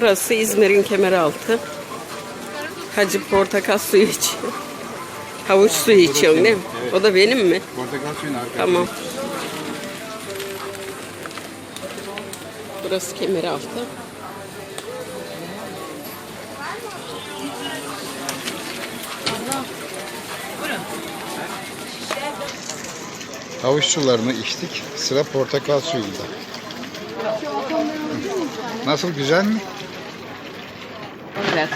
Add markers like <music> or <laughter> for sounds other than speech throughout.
Burası İzmir'in Kemeraltı. Hacı portakal suyu içiyor. Havuç suyu içiyorsun değil mi? O da benim mi? Portakal suyunu arkadaşlar. Tamam. Burası Kemeraltı. Havuç sularını içtik. Sıra portakal suyunda. Nasıl güzel mi? Evet.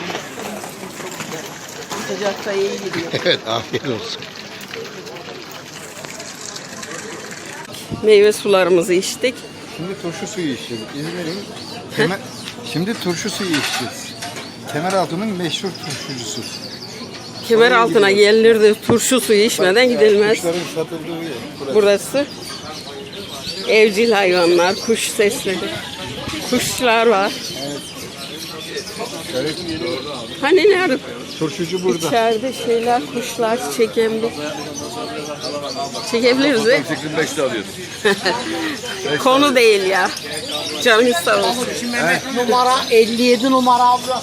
Sıcakta iyi gidiyor. Evet afiyet olsun. Meyve sularımızı içtik. Şimdi turşu suyu içeceğiz. İzmir'in kemer... Şimdi turşu suyu içeceğiz. Kemeraltı'nın meşhur turşucusu. Kemer altına gelinirdi. Turşu suyu içmeden gidilmez. Kuşların satıldığı yer. Burası. Burası evcil hayvanlar, kuş sesleri. Kuşlar var. Evet, Hani nerede? turşucu burada. İçeride şeyler, kuşlar çekebilir. Çekebiliriz değil mi? 85'te alıyoruz. <laughs> Konu değil ya. Canınız sağ olsun. Numara 57 numara abla.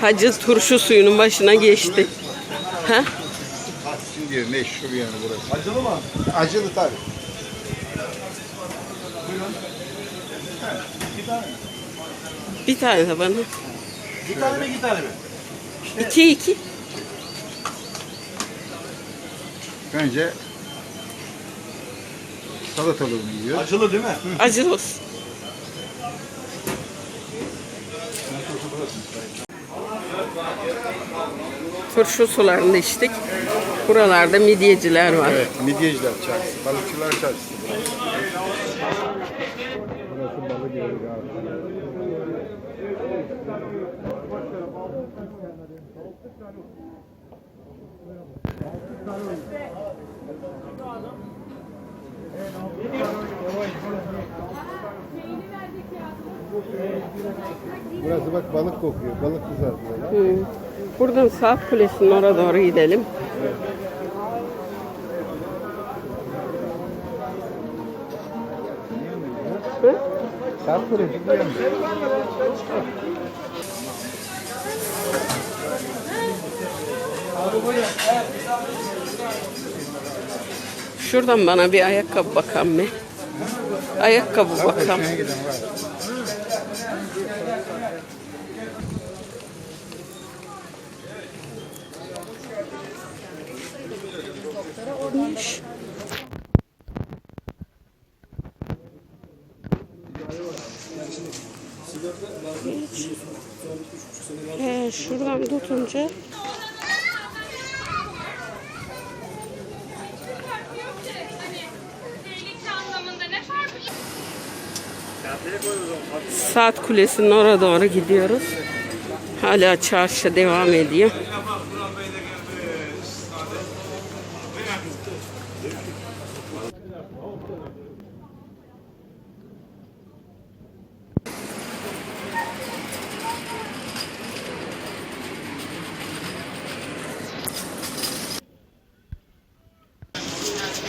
Hacı turşu suyunun başına geçti. Ha? Şimdi meşhur yani burası. Acılı mı? Acılı tabii. Bir tane de bana. Bir tane mi iki tane mi? İki iki. Önce salatalığını yiyor. Acılı değil mi? Acı olsun. Turşu sularını içtik. Buralarda midyeciler var. Evet, midyeciler çarşısı, balıkçılar çarşısı. Burası bak balık kokuyor, balık kızartıyorlar. Hı. Buradan Saat Kulesi'nin oraya doğru gidelim. Hı? Saat kulesi. Şuradan bana bir ayakkabı bakan mı? Ayakkabı bakalım. Var. He, şuradan tutunca Saat Kulesi'nin oraya doğru gidiyoruz. Hala çarşı devam ediyor.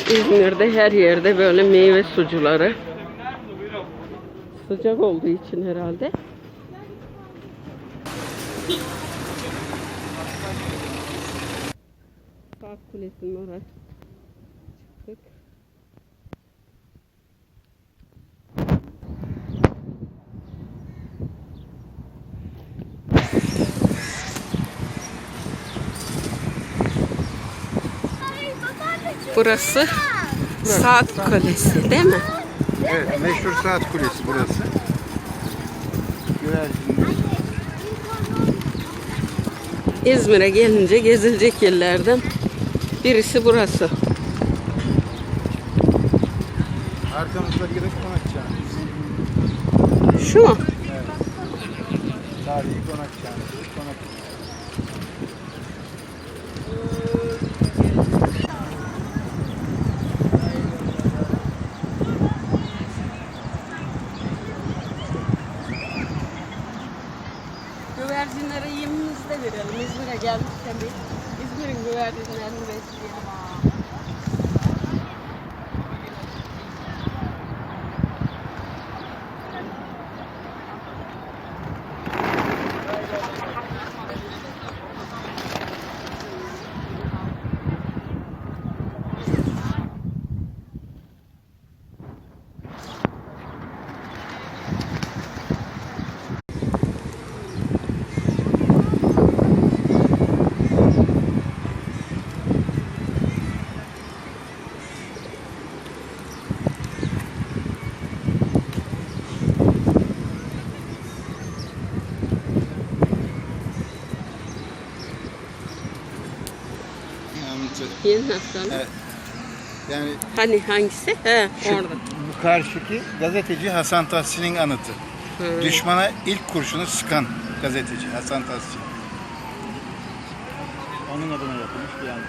İzmir'de her yerde böyle meyve sucuları. Sıcak olduğu için herhalde. Saat Kulesi'nin orası. Çıktık. Burası Saat Kulesi değil mi? Evet, meşhur saat kulesi burası. Güvercinler. İzmir'e gelince gezilecek yerlerden birisi burası. Arkamızda girip konakçağımız. Şu mu? Tarihi konakçağımız. Konak. Verelim. İzmir'e gelmişken bir İzmir'in güvercinlerini besleyelim. Yeni hastane. Evet. Yani Hani hangisi? He şu, orada. bu karşıki gazeteci Hasan Tahsin'in anıtı. Düşmana ilk kurşunu sıkan gazeteci Hasan Tahsin. Onun adına yapılmış bir anıt.